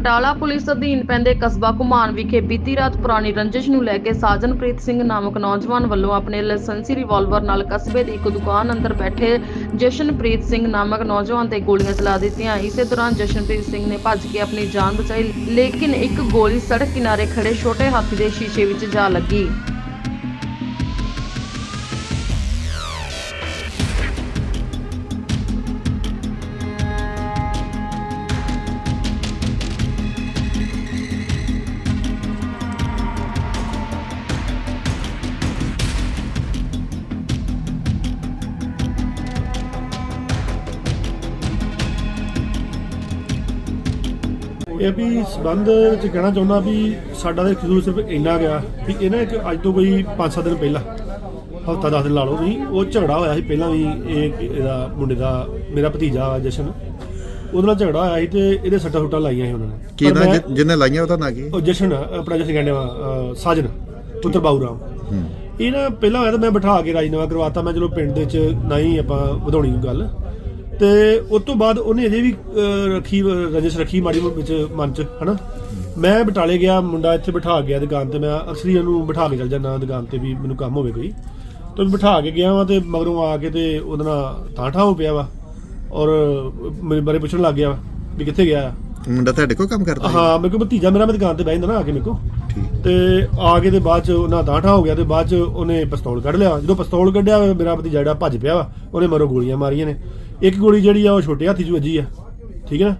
Batala police ਅਧੀਨ ਪੈਂਦੇ ਕਸਬਾ ਘੁਮਾਨ ਵਿਖੇ ਬੀਤੀ ਰਾਤ ਪੁਰਾਣੀ ਰੰਜਿਸ਼ ਨੂੰ ਲੈ ਕੇ ਸਾਜਨਪ੍ਰੀਤ ਸਿੰਘ ਨਾਮਕ ਨੌਜਵਾਨ ਵੱਲੋਂ ਆਪਣੇ ਲਾਇਸੈਂਸੀ ਰਿਵਾਲਵਰ ਨਾਲ ਕਸਬੇ ਦੀ ਇੱਕ ਦੁਕਾਨ ਅੰਦਰ ਬੈਠੇ ਜਸ਼ਨਪ੍ਰੀਤ ਸਿੰਘ ਨਾਮਕ ਨੌਜਵਾਨ ਤੇ ਗੋਲੀਆਂ ਚਲਾ ਦਿੱਤੀਆਂ। ਇਸੇ ਦੌਰਾਨ ਜਸ਼ਨਪ੍ਰੀਤ ਸਿੰਘ ਨੇ ਭੱਜ ਕੇ ਆਪਣੀ ਜਾਨ ਬਚਾਈ, ਲੇਕਿਨ ਇੱਕ ਗੋਲੀ ਸੜਕ ਕਿਨਾਰੇ ਖੜੇ ਛੋਟੇ ਹਾਥੀ ਦੇ ਸ਼ੀਸ਼ੇ ਵਿੱਚ ਜਾ ਲੱਗੀ। ਇਹ ਵੀ ਸਬੰਧ ਵਿੱਚ ਕਹਿਣਾ ਚਾਹੁੰਦਾ ਵੀ ਸਾਡਾ ਤਾਂ ਕਸੂਰ ਸਿਰਫ ਇੰਨਾ ਗਿਆ ਵੀ ਇਹ ਨਾ ਇੱਕ ਅੱਜ ਤੋਂ ਕੋਈ 5-7 ਦਿਨ ਪਹਿਲਾਂ ਹਫਤਾ 10 ਦਿਨ ਲਾ ਲਓ ਵੀ ਉਹ ਝਗੜਾ ਹੋਇਆ ਸੀ ਪਹਿਲਾਂ ਵੀ ਇਹ ਇਹਦਾ ਮੁੰਡੇ ਦਾ ਮੇਰਾ ਭਤੀਜਾ ਜਸ਼ਨ ਉਹਦੇ ਨਾਲ ਝਗੜਾ ਹੋਇਆ ਸੀ ਤੇ ਇਹਦੇ ਸੱਟਾਂ ਸੁੱਟਾਂ ਲਾਈਆਂ ਸੀ ਉਹਨਾਂ ਨੇ। ਕੀ ਪਰ ਮੈਂ- ਜਿਹਨੇ ਲਾਈਆਂ ਉਹਦਾ ਨਾਂ ਕੀ? ਉਹ ਜਸ਼ਨ ਆਪਣਾ ਜਸ਼ਨ ਕਹਿੰਦੇ ਅਹ, ਸਾਜਨ ਪੁੱਤਰ ਬਾਊ ਰਾਮ। ਹੂੰ। ਇਹ ਨਾ ਪਹਿਲਾਂ ਹੋਇਆ ਤਾਂ ਮੈਂ ਬਿਠਾ ਕੇ ਰਾਜਨਾਮਾ ਕਰਵਾਤਾ ਮੈਂ ਚਲੋ ਪਿੰਡ ਦੇ ਚ ਨਹੀਂ ਆਪਾਂ ਵਧਾਉਣੀ ਗੱਲ। ਤੇ ਉਸ ਤੋਂ ਬਾਅਦ ਉਹਨੇ ਅਜੇ ਵੀ ਅਹ, ਰੱਖੀ ਰਜਿਸ ਰੱਖੀ ਮਾੜੀ ਵਿੱਚ ਮਨ ਚ ਹਨਾ? ਮੈਂ ਬਟਾਲੇ ਗਿਆ ਮੁੰਡਾ ਇੱਥੇ ਬਿਠਾ ਗਿਆ ਦੁਕਾਨ ਤੇ ਮੈਂ ਅਕਸਰ ਉਹਨੂੰ ਬਿਠਾ ਕੇ ਚੱਲ ਜਾਂਦਾ ਦੁਕਾਨ ਤੇ ਵੀ ਮੈਨੂੰ ਕੰਮ ਹੋਵੇ ਕੋਈ। ਤੇ ਬਿਠਾ ਕੇ ਗਿਆ ਵਾਂ ਤੇ ਮਗਰੋਂ ਆ ਕੇ ਤੇ ਉਹਦੇ ਨਾਲ ਠਾਹ ਹੋ ਪਿਆ ਵਾ ਔਰ ਮੇਰੇ ਬਾਰੇ ਪੁੱਛਣ ਲੱਗ ਗਿਆ ਵਾ ਵੀ ਕਿੱਥੇ ਗਿਆ। ਆ ਮੁੰਡਾ ਤੁਹਾਡੇ ਕੋਲ ਕੰਮ ਕਰਦਾ ਹੈ? ਹਾਂ ਮੇਰੇ ਕੋਲ ਭਤੀਜਾ ਮੇਰਾ ਮੈਂ ਦੁਕਾਨ ਤੇ ਬਹਿ ਜਾਂਦਾ ਨਾ ਆ ਕੇ ਮੇਰੇ ਕੋਲ। ਠੀਕ। ਤੇ ਆ ਕੇ ਤੇ ਬਾਅਦ ਚ ਉਹਨਾਂ ਦਾਠਾ ਹੋ ਗਿਆ ਤੇ ਬਾਅਦ ਚ ਉਹਨੇ ਪਿਸਤੌਲ ਕੱਢ ਲਿਆ। ਜਦੋਂ ਪਿਸਤੌਲ ਕੱਢਿਆ ਮੇਰਾ ਭਤੀਜਾ ਜਿਹੜਾ ਭੱਜ ਪਿਆ ਵਾ ਉਹਨੇ ਮਰੋ ਗੋਲੀਆਂ ਮਾਰੀਆਂ ਨੇ। ਇੱਕ ਗੋਲੀ ਜਿਹੜੀ ਆ ਉਹ ਛੋਟੇ ਹਾਥੀ 'ਚ ਵੱਜੀ ਆ ਠੀਕ ਹੈ ਨਾ?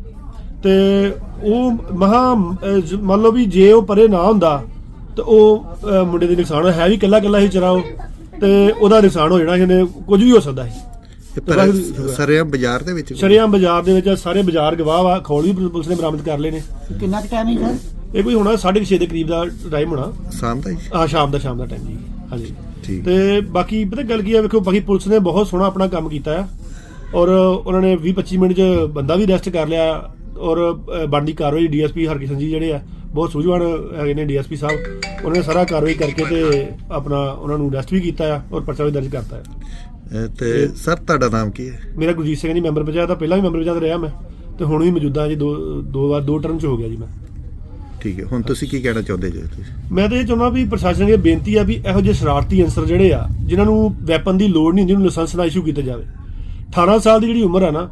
ਤੇ ਉਹ ਮਹਾ ਮੰਨ ਲਓ ਵੀ ਜੇ ਉਹ ਪਰੇ ਨਾ ਹੁੰਦਾ ਤੇ ਉਹ ਮੁੰਡੇ ਦੇ ਨੁਕਸਾਨ ਹੈ ਵੀ ਕੱਲਾ ਕੱਲਾ ਹੀ ਚਰਾਓ ਤੇ ਉਹਦਾ ਨੁਕਸਾਨ ਹੋ ਜਾਣਾ ਸੀ ਇਹਨੇ ਕੁਝ ਵੀ ਹੋ ਸਕਦਾ ਪਰ ਸਰਿਆ ਬਾਜ਼ਾਰ ਦੇ ਵਿੱਚ ਸ਼ਰੇਆਮ ਬਾਜ਼ਾਰ ਦੇ ਵਿੱਚ ਸਾਰੇ ਬਾਜ਼ਾਰ ਗਵਾਹ ਵਾ ਖੌਲ ਵੀ ਪੁਲਿਸ ਨੇ ਬਰਾਮਦ ਕਰ ਲਏ ਨੇ। ਕਿੰਨਾ ਕੁ ਟਾਈਮ ਹੈ ਸਰ? ਇਹ ਕੋਈ ਹੋਣਾ 6:30 ਦੇ ਕਰੀਬ ਦਾ ਟਾਈਮ ਹੋਣਾ। ਸ਼ਾਮ ਦਾ ਹੀ? ਆ ਸ਼ਾਮ ਦਾ ਸ਼ਾਮ ਦਾ ਟਾਈਮ ਜੀ। ਹਾਂਜੀ। ਠੀਕ। ਤੇ ਬਾਕੀ ਪਤਾ ਗੱਲ ਕੀ ਆ ਵੇਖੋ ਬਾਕੀ ਪੁਲਿਸ ਨੇ ਬਹੁਤ ਸੋਹਣਾ ਆਪਣਾ ਕੰਮ ਕੀਤਾ ਆ। ਔਰ ਉਹਨਾਂ ਨੇ 20 25 ਮਿੰਟ 'ਚ ਬੰਦਾ ਵੀ ਅਰੈਸਟ ਕਰ ਲਿਆ ਔਰ ਬਣਦੀ ਕਾਰਵਾਈ ਡੀਐਸਪੀ ਹਰਕਿਸ਼ਨ ਜੀ ਜਿਹੜੇ ਆ ਬਹੁਤ ਸੂਝਵਾਨ ਹੈਗੇ ਨੇ ਡੀਐਸਪੀ ਸਾਹਿਬ। ਉਹਨਾਂ ਨੇ ਸਾਰਾ ਕਾਰਵਾਈ ਕਰਕੇ ਤੇ ਆਪਣਾ ਉਹਨਾਂ ਨੂੰ ਅਰੈਸਟ ਵੀ ਕੀਤਾ ਆ ਔਰ ਪਰਚਾ ਵੀ ਦਰਜ ਕਰਤਾ ਆ। ਤੇ ਸਰ ਤੁਹਾਡਾ ਨਾਮ ਕੀ ਹੈ? ਮੇਰਾ ਗੁਰਜੀਤ ਸਿੰਘ ਜੀ ਮੈਂਬਰ ਪੰਚਾਇਤ ਦਾ। ਪਹਿਲਾਂ ਵੀ ਮੈਂਬਰ ਪੰਚਾਇਤ ਰਿਹਾ ਮੈਂ ਤੇ ਹੁਣ ਵੀ ਮੌਜੂਦਾ ਜੀ ਦੋ ਦੋ ਵਾਰ ਦੋ ਟਰਮ 'ਚ ਹੋ ਗਿਆ ਜੀ ਮੈਂ। ਠੀਕ ਹੈ ਹੁਣ ਤੁਸੀਂ ਕੀ ਕਹਿਣਾ ਚਾਹੁੰਦੇ ਜੀ ਤੁਸੀਂ? ਮੈਂ ਤਾਂ ਇਹ ਚਾਹੁੰਦਾ ਵੀ ਪ੍ਰਸ਼ਾਸਨ ਅੱਗੇ ਬੇਨਤੀ ਆ ਵੀ ਇਹੋ ਜਿਹੇ ਸ਼ਰਾਰਤੀ ਅਨਸਰ ਜਿਹੜੇ ਆ ਜਿਨ੍ਹਾਂ ਨੂੰ ਵੈਪਨ ਦੀ ਲੋੜ ਨਹੀਂ ਹੁੰਦੀ ਉਹਨੂੰ ਲਾਇਸੈਂਸ ਨਾ ਇਸ਼ੂ ਕੀਤਾ ਜਾਵੇ। 18 ਸਾਲ ਦੀ ਜਿਹੜੀ ਉਮਰ ਹੈ ਨਾ,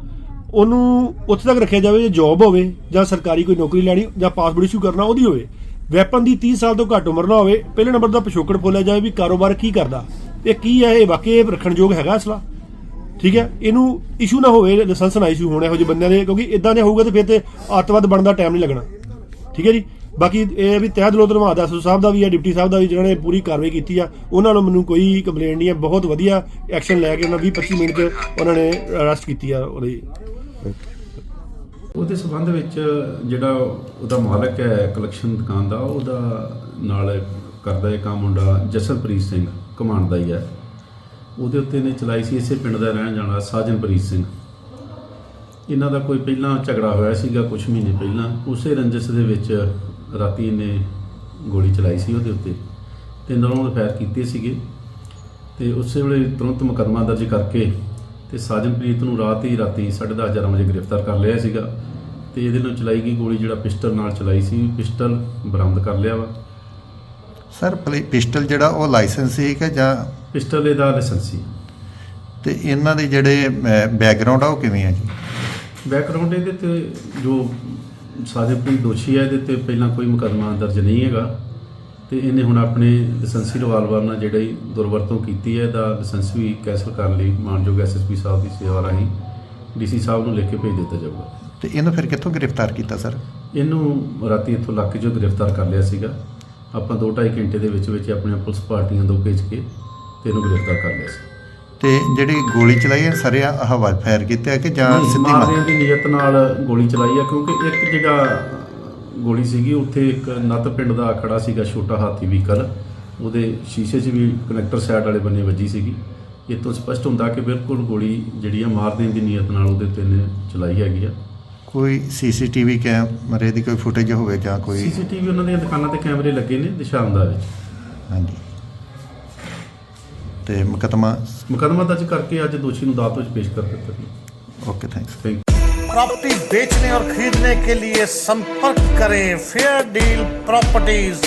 ਉਹਨੂੰ ਉੱਥੇ ਤੱਕ ਰੱਖਿਆ ਜਾਵੇ ਜੇ ਜੌਬ ਹੋਵੇ ਜਾਂ ਸਰਕਾਰੀ ਕੋਈ ਨੌਕਰੀ ਲੈਣੀ ਜਾਂ ਪਾਸਪੋਰਟ ਇਸ਼ੂ ਕਰਨਾ ਉਹਦੀ ਹੋਵੇ। ਵੈਪਨ ਦੀ 30 ਸਾਲ ਤੋਂ ਘੱਟ ਉਮਰ ਨਾ ਹੋਵੇ, ਪਹਿਲੇ ਨੰਬਰ ਦਾ ਪਿਛੋਕੜ ਫੋਲਿਆ ਜਾਵੇ ਵੀ ਕਾਰੋਬਾਰ ਕੀ ਕਰਦਾ। ਇਹ ਕੀ ਹੈ, ਇਹ ਵਾਕਈ ਇਹ ਰੱਖਣ ਹੈਗਾ ਅਸਲਾ? ਠੀਕ ਹੈ, ਇਹਨੂੰ ਇਸ਼ੂ ਨਾ ਹੋਵੇ ਲਾਇਸੈਂਸ ਨਾ ਇਸ਼ੂ ਹੋਣਾ ਇਹੋ ਜਿਹੇ ਬੰਦਿਆਂ ਦੇ, ਕਿਉਂਕਿ ਇਦਾਂ ਦੇ ਹੋਊਗਾ ਤੇ ਫਿਰ ਤੇ ਅੱਤਵਾਦ ਬਣਨ ਦਾ ਟਾਈਮ ਨਹੀਂ ਲੱਗਣਾ। ਠੀਕ ਹੈ ਜੀ? ਬਾਕੀ ਇਹ ਹੈ ਵੀ ਤਹਿ ਦਿਲੋਂ ਧੰਨਵਾਦ ਐਸਓ ਸਾਹਿਬ ਦਾ ਵੀ ਆ, ਡਿਪਟੀ ਸਾਹਿਬ ਦਾ ਵੀ ਜਿਨ੍ਹਾਂ ਨੇ ਪੂਰੀ ਕਾਰਵਾਈ ਕੀਤੀ ਆ। ਉਹਨਾਂ ਨੂੰ ਮੈਨੂੰ ਕੋਈ ਕੰਪਲੇਂਟ ਨਹੀਂ ਹੈ ਬਹੁਤ ਵਧੀਆ ਐਕਸ਼ਨ ਲੈ ਕੇ ਉਹਨਾਂ 20 25 ਮਿੰਟ 'ਚ ਉਹਨਾਂ ਨੇ ਅਰੈਸਟ ਕੀਤੀ ਆ ਉਹਦੇ। ਉਹਦੇ ਸੰਬੰਧ ਵਿੱਚ ਜਿਹੜਾ ਉਹਦਾ ਮਾਲਕ ਹੈ ਕਲੈਕਸ਼ਨ ਦੁਕਾਨ ਦਾ, ਉਹਦਾ ਨਾਲ ਕਰਦਾ ਇਹ ਕੰਮ ਮੁੰਡਾ ਜਸਨਪ੍ਰੀਤ ਸਿੰਘ ਕਮਾਂਡ ਦਾ ਹੀ ਹੈ। ਉਹਦੇ ਉੱਤੇ ਨੇ ਚਲਾਈ ਸੀ, ਇਸੇ ਪਿੰਡ ਦਾ ਰਹਿਣ ਜਾਣਾ ਸਾਜਨਪ੍ਰੀਤ ਸਿੰਘ। ਇਹਨਾਂ ਦਾ ਕੋਈ ਪਹਿਲਾਂ ਝਗੜਾ ਹੋਇਆ ਸੀਗਾ ਕੁਝ ਮਹੀਨੇ ਪਹਿਲਾਂ। ਉਸੇ ਰੰਜਿਸ਼ ਦੇ ਵਿੱਚ ਰਾਤੀ ਇਹਨੇ ਗੋਲੀ ਚਲਾਈ ਸੀ ਉਹਦੇ ਉੱਤੇ ਤਿੰਨ ਰੌਂਡ ਫਾਇਰ ਕੀਤੇ ਸੀਗੇ ਤੇ ਉਸੇ ਵੇਲੇ ਤੁਰੰਤ ਮੁਕੱਦਮਾ ਦਰਜ ਕਰਕੇ ਤੇ ਸਾਜਨਪ੍ਰੀਤ ਨੂੰ ਰਾਤ ਹੀ ਰਾਤੀ 10:30 11 ਵਜੇ ਗ੍ਰਿਫਤਾਰ ਕਰ ਲਿਆ ਸੀਗਾ ਤੇ ਇਹਦੇ ਨਾਲ ਚਲਾਈ ਗਈ ਗੋਲੀ ਜਿਹੜਾ ਪਿਸਟਲ ਨਾਲ ਚਲਾਈ ਸੀ ਪਿਸਟਲ ਬਰਾਮਦ ਕਰ ਲਿਆ ਵਾ। ਸਰ ਪਲੀ- ਪਿਸਟਲ ਜਿਹੜਾ ਉਹ ਲਾਇਸੈਂਸ ਸੀ ਕਿ ਜਾਂ ਪਿਸਟਲ ਇਹਦਾ ਲਾਇਸੈਂਸ ਸੀ। ਤੇ ਇਹਨਾਂ ਦੇ ਜਿਹੜੇ ਬੈਕਗ੍ਰਾਉਂਡ ਆ ਉਹ ਕਿਵੇਂ ਆ ਜੀ? ਬੈਕਗ੍ਰਾਉਂਡ ਇਹਦੇ ਤੇ ਜੋ ਸਾਜਨਪ੍ਰੀਤ ਦੋਸ਼ੀ ਹੈ ਇਹਦੇ ਤੇ ਪਹਿਲਾਂ ਕੋਈ ਮੁਕੱਦਮਾ ਦਰਜ ਨਹੀਂ ਹੈਗਾ। ਤੇ ਇਹਨੇ ਹੁਣ ਆਪਣੇ ਲਾਇਸੈਂਸੀ ਰਿਵਾਲਵਰ ਨਾਲ ਜਿਹੜੀ ਦੁਰਵਰਤੋਂ ਕੀਤੀ ਹੈ ਦਾ ਲਾਇਸੈਂਸ ਵੀ ਕੈਂਸਲ ਕਰਨ ਲਈ ਮਾਨਯੋਗ ਐਸਐਸਪੀ ਸਾਹਿਬ ਦੀ ਸੇਵਾ ਰਾਹੀਂ ਡੀਸੀ ਸਾਹਿਬ ਨੂੰ ਲਿਖ ਕੇ ਭੇਜ ਦਿੱਤਾ ਜਾਊਗਾ। ਤੇ ਇਹਨੂੰ ਫਿਰ ਕਿੱਥੋਂ ਗ੍ਰਿਫਤਾਰ ਕੀਤਾ ਸਰ? ਇਹਨੂੰ ਰਾਤੀ ਇੱਥੋਂ ਇਲਾਕੇ 'ਚੋਂ ਗ੍ਰਿਫਤਾਰ ਕਰ ਲਿਆ ਸੀਗਾ। ਆਪਾਂ 2.5 ਘੰਟੇ ਦੇ ਵਿੱਚ ਵਿੱਚ ਆਪਣੀਆਂ ਪੁਲਿਸ ਪਾਰਟੀਆਂ ਦੋ ਭੇਜ ਕੇ ਤੇ ਇਹਨੂੰ ਗ੍ਰਿਫਤਾਰ ਕਰ ਲਿਆ ਸੀ। ਤੇ ਜਿਹੜੀ ਗੋਲੀ ਚਲਾਈ ਹੈ ਸਰਿਆ ਹਵਾ ਫਾਇਰ ਕੀਤਾ ਕਿ ਜਾਂ ਸਿੱਧੀ ਮਾਰ ਦੀ ਨੀਅਤ ਨਾਲ ਗੋਲੀ ਚਲਾਈ ਆ ਕਿਉਂਕਿ ਇੱਕ ਜਿਹੜਾ ਗੋਲੀ ਸੀਗੀ ਉੱਥੇ ਇੱਕ ਨੱਤ ਪਿੰਡ ਦਾ ਖੜਾ ਸੀਗਾ ਛੋਟਾ ਹਾਥੀ ਵਹੀਕਲ। ਉਹਦੇ ਸ਼ੀਸ਼ੇ 'ਚ ਵੀ ਕਨੈਕਟਰ ਸਾਈਡ ਵਾਲੇ ਬੰਨੇ ਵੱਜੀ ਸੀਗੀ। ਇਹ ਤੋਂ ਸਪਸ਼ਟ ਹੁੰਦਾ ਕਿ ਬਿਲਕੁਲ ਗੋਲੀ ਜਿਹੜੀ ਆ ਮਾਰ ਦੇਣ ਦੀ ਨੀਅਤ ਨਾਲ ਉਹਦੇ ਤੇ ਨੇ ਚਲਾਈ ਹੈਗੀ ਆ। ਕੋਈ ਸੀਸੀਟੀਵੀ ਕੈਮਰੇ ਦੀ ਕੋਈ ਫੁਟੇਜ ਹੋਵੇ ਜਾਂ ਕੋਈ ਸੀਸੀਟੀਵੀ ਉਹਨਾਂ ਦੀਆਂ ਦੁਕਾਨਾਂ ਤੇ ਕੈਮਰੇ ਲੱਗੇ ਨੇ ਦਿਸ਼ਾਮਦਾ ਵਿੱਚ। ਹਾਂਜੀ। ਤੇ ਮੁਕਦਮਾ ਮੁਕਦਮਾ ਦਰਜ ਕਰਕੇ ਅੱਜ ਦੋਸ਼ੀ ਨੂੰ ਅਦਾਲਤ ਵਿੱਚ ਪੇਸ਼ ਕਰ ਦਿੱਤਾ ਜੀ ਓਕੇ ਥੈਂks ਥੈਂਕ प्रॉपर्टी बेचने और खरीदने के लिए संपर्क करें फेयर डील प्रॉपर्टीज